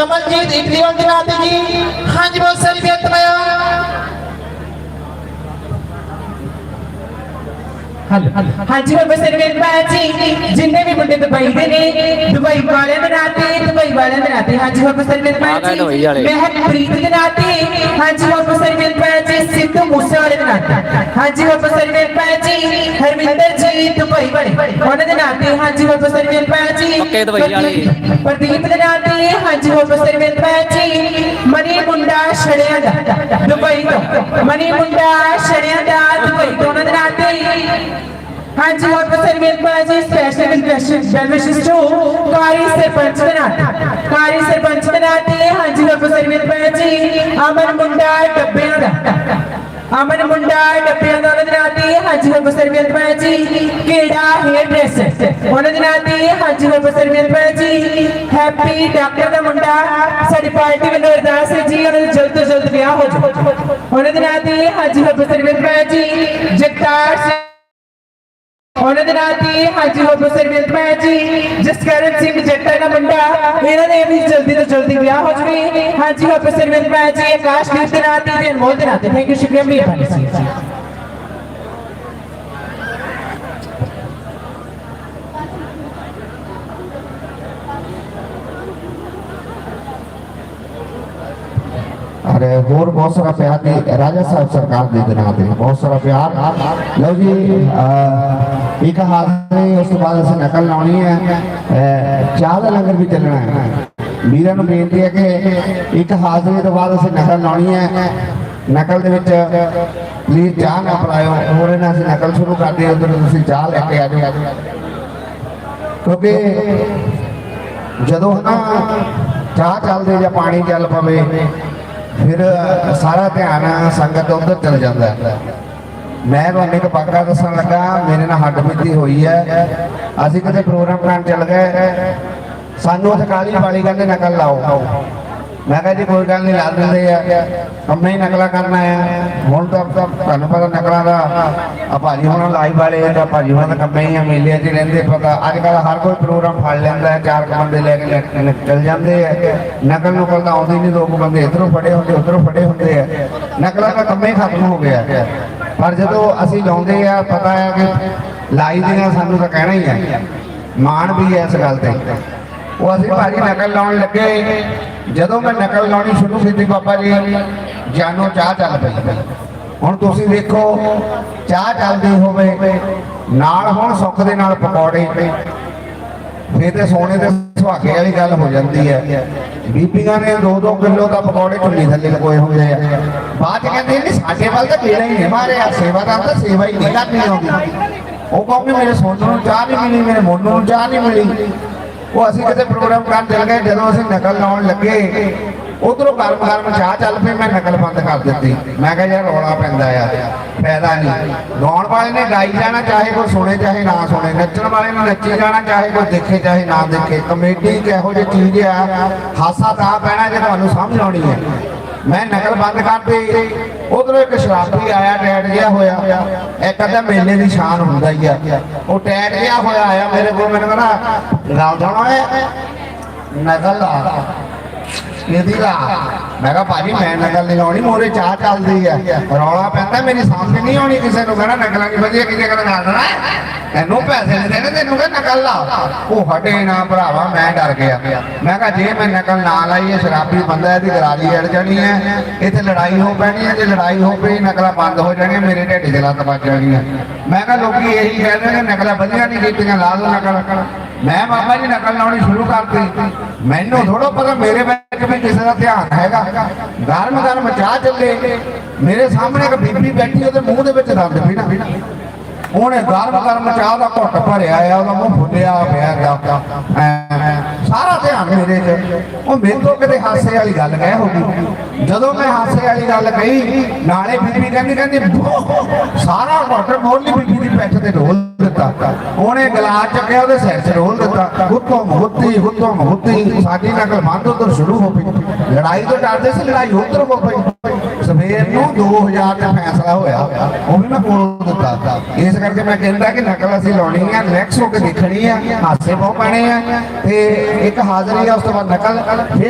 Kamaljit Italy ਵਾਲੇ ਨਾਤੇ ਜੀ। ਹਾਂਜੀ ਬਹੁਤ ਸਾਰੀ ਬੇਨਤੀ ਮੈਂ ਹਾਂਜੀ ਬਾਬਾ ਸਰਵੇਰ ਬਾਜੀ ਜਿੰਨੇ ਵੀ ਮੁੰਡੇ ਦੁਬਈ ਦੇ ਨੇ ਦੁਬਈ ਵਾਲਿਆਂ ਦੇ ਨਾਤੇ ਦੁਬਈ ਵਾਲਿਆਂ ਦੇ ਨਾਤੇ ਹਾਂਜੀ ਬਾਬਾ ਸਰਵੇਰ ਬਾਜੀ ਮਹਿਕਪ੍ਰੀਤ ਦੇ ਨਾਤੇ ਹਾਂਜੀ ਬਾਬਾ ਨਾਤੇ ਹਾਂਜੀ ਬਾਬਾ ਸਰਵੇਰ ਬਾਜੀ ਹਰਮਿੰਦਰ ਜੀ ਦੁਬਈ ਵਾਲੇ ਉਹਨਾਂ ਦੇ ਨਾਤੇ ਹਾਂਜੀ ਬਾਬਾ ਸਰਵੇਰ ਬਾਜੀ ਪੱਕੇ ਦੁਬਈ ਵਾਲੇ। ਪ੍ਰਦੀਪ ਦੇ ਨਾਤੇ ਹਾਂਜੀ ਬਾਬਾ ਸਰਵੇਰ ਬਾਜੀ ਮਨੀ ਮੁੰਡਾ ਛੜਿਆ ਦਾ ਦੁਬਈ ਤੋਂ ਮਨੀ ਮੁੰਡਾ ਛੜਿਆ ਦਾ ਦੁਬਈ ਤੋਂ ਉਹਨਾਂ ਦੇ ਨਾਤੇ ਹਾਂਜੀ ਹੋਰ ਬਸਰ ਮੇਰੇ ਪਾਜੀ ਸਪੈਸ਼ਲ ਇਨਵੈਸਟਮੈਂਟ ਸਰਵਿਸਿਜ਼ ਟੂ ਕਾਰੀ ਸਰਪੰਚ ਦੇ ਨਾਤੇ ਕਾਰੀ ਸਰਪੰਚ ਦੇ ਨਾਤੇ ਹਾਂਜੀ ਹੋਰ ਬਸਰ ਮੇਰੇ ਪਾਜੀ ਅਮਨ ਮੁੰਡਾ ਡੱਬਿਆਂ ਦਾ ਅਮਨ ਮੁੰਡਾ ਡੱਬਿਆਂ ਦਾ ਉਹਨਾਂ ਦੇ ਨਾਤੇ ਹਾਂਜੀ ਹੋਰ ਬਸਰ ਮੇਰੇ ਪਾਜੀ ਕਿਹੜਾ ਹੇਅਰ ਡਰੈਸਰ ਉਹਨਾਂ ਦੇ ਨਾਤੇ ਹਾਂਜੀ ਹੋਰ ਬਸਰ ਮੇਰੇ ਪਾਜੀ ਹੈਪੀ ਡਾਕਟਰ ਦਾ ਮੁੰਡਾ ਸਾਡੀ ਪਾਰਟੀ ਵੱਲੋਂ ਅਰਦਾਸ ਹੈ ਜੀ ਉਹਨਾਂ ਉਹਨਾਂ ਦੇ ਨਾਲ ਦੀ ਹਾਜੀ ਹੋ ਸਰਵਿੰਦ ਭਾਈ ਜੀ ਜਸਕਰਨ ਸਿੰਘ ਜੱਟਾ ਦਾ ਮੁੰਡਾ, ਇਹਨਾਂ ਦੇ ਵੀ ਜਲਦੀ ਤੋਂ ਜਲਦੀ ਵਿਆਹ ਹੋ ਜਵੇ। ਹਾਜੀ ਹੋ ਸਰਵਿੰਦ ਭਾਈ ਜੀ ਆਕਾਸ਼ਦੀਪ ਦੇ ਨਾਲ ਦੀ ਤੇ ਅਨਮੋਲ ਦੇ ਨਾਲ ਥੈਂਕ ਯੂ ਸ਼ੁਕਰੀਆ, ਮਿਹਰਬਾਨੀ ਸੀ ਹੋਰ ਬਹੁਤ ਸਾਰਾ ਪਿਆਰ ਦੀ ਰਾਜਾ ਸਾਹਿਬ ਸਰਕਾਰ ਦੇ ਦਿਨਾਂ ਤੇ ਬਹੁਤ ਸਾਰਾ ਪਿਆਰ। ਲਓ ਜੀ ਅਹ, ਇੱਕ ਹਾਜ਼ਰੀ ਉਸ ਤੋਂ ਬਾਅਦ ਅਸੀਂ ਨਕਲ ਲਾਉਣੀ ਹੈ। ਚਾਹ ਦਾ ਲੰਗਰ ਵੀ ਚੱਲਣਾ ਹੈ। ਵੀਰਾਂ ਨੂੰ ਬੇਨਤੀ ਹੈ ਕਿ ਇੱਕ ਹਾਜ਼ਰੀ ਤੋਂ ਬਾਅਦ ਅਸੀਂ ਨਕਲ ਲਾਉਣੀ ਹੈ। ਨਕਲ ਦੇ ਵਿੱਚ ਪਲੀਜ਼ ਚਾਹ ਨਾ ਪਲਾਇਓ। ਹੋਰ ਇਹਨਾਂ ਅਸੀਂ ਨਕਲ ਸ਼ੁਰੂ ਕਰਦੇ ਹਾਂ ਉਧਰ ਤੁਸੀਂ ਚਾਹ ਲੈ ਕੇ ਆ ਜਾਓ। ਕਿਉਂਕਿ ਜਦੋਂ ਨਾ ਚਾਹ ਚੱਲਦੇ ਜਾਂ ਪਾਣੀ ਚੱਲ ਪਵੇ ਫਿਰ ਸਾਰਾ ਧਿਆਨ ਸੰਗਤ ਉਧਰ ਚਲ ਜਾਂਦਾ ਮੈਂ ਤੁਹਾਨੂੰ ਇੱਕ ਪੱਕਾ ਦੱਸਣ ਲੱਗਾ, ਮੇਰੇ ਨਾਲ ਹੱਡ ਬੀਤੀ ਹੋਈ ਹੈ। ਅਸੀਂ ਕਿਤੇ ਪ੍ਰੋਗਰਾਮ ਕਰਨ ਚੱਲ ਗਏ। ਸਾਨੂੰ ਉੱਥੇ ਕਾਲੀ ਵਾਲੀ ਕਹਿੰਦੇ ਨਕਲ ਲਾਓ। ਮੈਂ ਕਿਹਾ ਜੀ ਕੋਈ ਗੱਲ ਨਹੀਂ ਲਾ ਦਿੰਦੇ ਆ। ਕੰਮੇ ਹੀ ਨਕਲਾ ਕਰਨਾ ਆ। ਹੁਣ ਤਾਂ ਤੁਹਾਨੂੰ ਪਤਾ ਨਕਲਾਂ ਦਾ, ਆ ਭਾਜੀ ਹੁਣ ਲਾਈਵ ਵਾਲੇ ਤਾਂ ਭਾਜੀ ਹੁਣ ਤਾਂ ਹੀ ਆ, ਮੇਲੇ 'ਚ ਰਹਿੰਦੇ ਪਤਾ। ਅੱਜ ਕੱਲ ਹਰ ਕੋਈ ਪ੍ਰੋਗਰਾਮ ਫੜ ਲੈਂਦਾ ਹੈ, ਚਾਰ ਕੁ ਬੰਦੇ ਲੈ ਕੇ ਨਿਕ- ਚੱਲ ਜਾਂਦੇ ਆ। ਨਕਲ ਨੁਕਲ ਤਾਂ ਆਉਂਦੇ ਨਹੀਂ ਦੋ ਕੁ ਬੰਦੇ ਇਧਰੋਂ ਫੜੇ ਹੁੰਦੇ, ਉਧਰੋਂ ਫੜੇ ਹੁੰਦੇ ਆ। ਨਕਲਾਂ ਦਾ ਕੰਮ ਹੀ ਖਤਮ ਹੋ ਗਿਆ। ਪਰ ਜਦੋਂ ਅਸੀਂ ਲਾਉਂਦੇ ਆ, ਪਤਾ ਹੈ ਕਿ ਲਾਈ ਦੀਆਂ ਸਾਨੂੰ ਤਾਂ ਕਹਿਣਾ ਹੀ ਹੈ ਮਾਣ ਵੀ ਹੈ ਇਸ ਗੱਲ ਤੇ। ਉਹ ਅਸੀਂ ਭਾਜੀ ਨਕਲ ਲਾਉਣ ਲੱਗੇ। ਜਦੋਂ ਮੈਂ ਨਕਲ ਲਾਉਣੀ ਸ਼ੁਰੂ ਕੀਤੀ ਬਾਬਾ ਜੀ, ਜਾਨੋ ਚਾਹ ਚੱਲ ਪਈ। ਹੁਣ ਤੁਸੀਂ ਵੇਖੋ, ਚਾਹ ਚੱਲਦੀ ਹੋਵੇ, ਨਾਲ ਹੁਣ ਸੁੱਖ ਦੇ ਨਾਲ ਪਕੌੜੇ। ਫੇਰ ਤੇ ਸੋਨੇ ਦੇ ਸੁਹਾਗੇ ਵਾਲੀ ਗੱਲ ਹੋ ਜਾਂਦੀ ਹੈ। ਬੀਬੀਆਂ ਨੇ 2-2 ਕਿਲੋ ਦਾ ਪਕੌੜੇ ਚੁੱਲੀ ਥੱਲੇ ਲਗੋਏ ਹੋਏ ਆ। ਬਾਅਦ ਚ ਕਹਿੰਦੇ ਨਹੀਂ ਸਾਡੇ ਵੱਲ ਤਾਂ ਕਿਹੜਾ ਹੀ ਨਹੀਂ ਮਾਰਿਆ। ਸੇਵਾਦਾਰ ਤਾਂ ਸੇਵਾ ਹੀ ਨਹੀਂ ਕਰਨੀ ਆਉਂਦੀ। ਉਹ ਕਹੋਗੇ, ਮੇਰੇ ਸੋਨੂੰ ਨੂੰ ਚਾਹ ਨਹੀਂ ਮਿਲੀ, ਮੇਰੇ ਮੋਨੂ ਨੂੰ ਚਾਹ ਨਹੀਂ ਮਿਲੀ। ਉਹ ਅਸੀਂ ਕਿਤੇ ਪ੍ਰੋਗਰਾਮ ਕਰਨ ਚੱਲ ਗਏ, ਜਦੋਂ ਅਸੀਂ ਨਕਲ ਲਾਉਣ ਲੱਗੇ, ਉਧਰੋਂ ਗਰਮ ਗਰਮ ਚਾਹ ਚੱਲ ਪਈ, ਮੈਂ ਨਕਲ ਬੰਦ ਕਰ ਦਿੱਤੀ। ਮੈਂ ਕਿਹਾ, ਯਾਰ, ਰੌਲਾ ਪੈਂਦਾ ਆ, ਫਾਇਦਾ ਨਹੀਂ। ਗਾਉਣ ਵਾਲੇ ਨੇ ਗਾਈ ਜਾਣਾ, ਚਾਹੇ ਕੋਈ ਸੁਣੇ, ਚਾਹੇ ਨਾ ਸੁਣੇ। ਨੱਚਣ ਵਾਲੇ ਨੇ ਨੱਚੀ ਜਾਣਾ, ਚਾਹੇ ਕੋਈ ਦੇਖੇ, ਚਾਹੇ ਨਾ ਦੇਖੇ। ਕਮੇਡੀ ਇੱਕ ਇਹੋ ਜਿਹੀ ਚੀਜ਼ ਆ? ਹਾਸਾ ਤਾਂ ਪੈਣਾ ਜੇ ਤੁਹਾਨੂੰ ਸਮਝ ਆਉਣੀ ਹੈ। ਮੈਂ ਨਕਲ ਬੰਦ ਕਰਤੀ। ਉਧਰੋਂ ਇੱਕ ਸ਼ਰਾਬੀ ਆਇਆ, ਟੈਟ ਜਿਹਾ ਹੋਇਆ। ਇੱਕ ਅੱਧਾ ਮੇਲੇ ਦੀ ਸ਼ਾਨ ਹੁੰਦਾ ਹੀ ਆ। ਉਹ ਟੈਟ ਜਿਹਾ ਹੋਇਆ, ਆਇਆ ਮੇਰੇ ਕੋਲ, ਮੈਨੂੰ ਕਹਿੰਦਾ ਗੱਲ ਜਾਣਾ ਏ ਨਕਲ ਲਾ। ਇਹਦੀ ਲਾ ਮੈਂ ਕਿਹਾ ਭਾਜੀ, ਮੈਂ ਨਕਲ ਨਹੀਂ ਲਾਉਣੀ ਮੋਰੇ ਚਾਹ ਚੱਲਦੀ ਆ। ਰੌਲਾ ਪੈਂਦਾ, ਮੇਰੀ ਸਾਹਮਣੇ ਨਹੀਂ ਆਉਣੀ ਕਿਸੇ ਨੂੰ। ਕਹਿਣਾ ਨਕਲਾਂ ਦੀ ਵਧੀਆ, ਕਿਸੇ ਕਹਿੰਦਾ ਨਾ ਤੈਨੂੰ ਪੈਸੇ ਨਹੀਂ ਦੇਣੇ, ਤੈਨੂੰ ਕਹਿੰਦਾ ਨਕਲ ਲਾ? ਉਹ ਹਟੇ ਨਾ ਭਰਾਵਾ, ਮੈਂ ਡਰ ਗਿਆ। ਮੈਂ ਕਿਹਾ, ਜੇ ਮੈਂ ਨਕਲ ਨਾ ਲਾਈ, ਇਹ ਸ਼ਰਾਬੀ ਬੰਦਾ, ਇਹਦੀ ਗਰਾਰੀ ਅੜ ਜਾਣੀ ਹੈ। ਇੱਥੇ ਲੜਾਈ ਹੋ ਪੈਣੀ ਹੈ, ਜੇ ਲੜਾਈ ਹੋ ਪਈ, ਨਕਲਾਂ ਬੰਦ ਹੋ ਜਾਣੀਆਂ, ਮੇਰੇ ਢਿੱਡ ਦੇ ਲੱਤ ਵੱਜ ਜਾਣੀਆਂ ਮੈਂ ਕਿਹਾ, ਲੋਕੀ ਇਹੀ ਕਹਿੰਦੇ ਨੇ, ਨਕਲਾਂ ਵਧੀਆ ਨਹੀਂ ਕੀਤੀਆਂ ਲਾ ਦੋ ਨਕਲ। ਮੈਂ ਬਾਬਾ ਜੀ ਨਕਲ ਲਾਉਣੀ ਸ਼ੁਰੂ ਕਰਤੀ। ਮੈਨੂੰ ਥੋੜਾ ਪਤਾ ਮੇਰੇ ਵਿੱਚ ਵੀ ਕਿਸੇ ਦਾ ਧਿਆਨ ਹੈਗਾ। ਗਰਮ ਗਰਮ ਚਾਹ ਚੱਲੇ। ਮੇਰੇ ਸਾਹਮਣੇ ਇੱਕ ਬੀਬੀ ਬੈਠੀ, ਉਹਦੇ ਮੂੰਹ ਦੇ ਵਿੱਚ ਦਰਦ ਪੀਣਾ ਉਹਨੇ ਗਰਮ ਗਰਮ ਚਾਹ ਦਾ ਘੁੱਟ ਭਰਿਆ ਆ, ਉਹਦਾ ਮੂੰਹ ਫੁੱਲਿਆ ਪਿਆ ਗਿਆ ਸਾਰਾ ਧਿਆਨ ਮੇਰੇ 'ਚ। ਉਹ ਮੇਰੇ ਤੋਂ ਕਿਤੇ ਹਾਸੇ ਵਾਲੀ ਗੱਲ ਕਹਿ ਹੋ ਗਈ। ਜਦੋਂ ਮੈਂ ਹਾਸੇ ਵਾਲੀ ਗੱਲ ਕਹੀ, ਨਾਲੇ ਬੀਬੀ ਕਹਿੰਦੀ ਕਹਿੰਦੀ ਸਾਰਾ ਘੁੱਟ ਮੋਲੀ ਬੀਬੀ ਦੀ ਪਿੱਠ ਤੇ ਢੋਲ ਦਿੱਤਾ। ਉਹਨੇ ਗਲਾਸ ਚੱਕਿਆ, ਉਹਦੇ ਸਿਰ 'ਚ ਢੋਲ ਦਿੱਤਾ। ਹੁੱਤੋਂ ਹੁੱਤੀ ਹੁੱਤੋਂ ਹੁੱਤੀ ਸਾਡੀ ਨਕਲ ਬੰਦ ਉਧਰ ਸ਼ੁਰੂ ਹੋ ਪਈ। ਲੜਾਈ ਤੋਂ ਡਰਦੇ ਸੀ, ਲੜਾਈ ਉਧਰ ਹੋ ਪਈ। ਸਵੇਰ ਨੂੰ 2000 ਦਾ ਫੈਸਲਾ ਹੋਇਆ। ਉਹ ਵੀ ਮੈਂ ਕੋਲ ਦਿੱਤਾ ਇਸ ਕਰਕੇ ਮੈਂ ਕਹਿੰਦਾ ਕਿ ਨਕਲ ਅਸੀਂ ਲਾਉਣੀ ਆ ਰਿਲੈਕਸ ਹੋ ਕੇ ਦੇਖਣੀ ਆ, ਹਾਸੇ ਬਹੁਤ ਪੈਣੇ ਆ। ਤੇ ਇੱਕ ਹਾਜ਼ਰੀ ਆ, ਉਸ ਤੋਂ ਬਾਅਦ ਨਕਲ। ਫਿਰ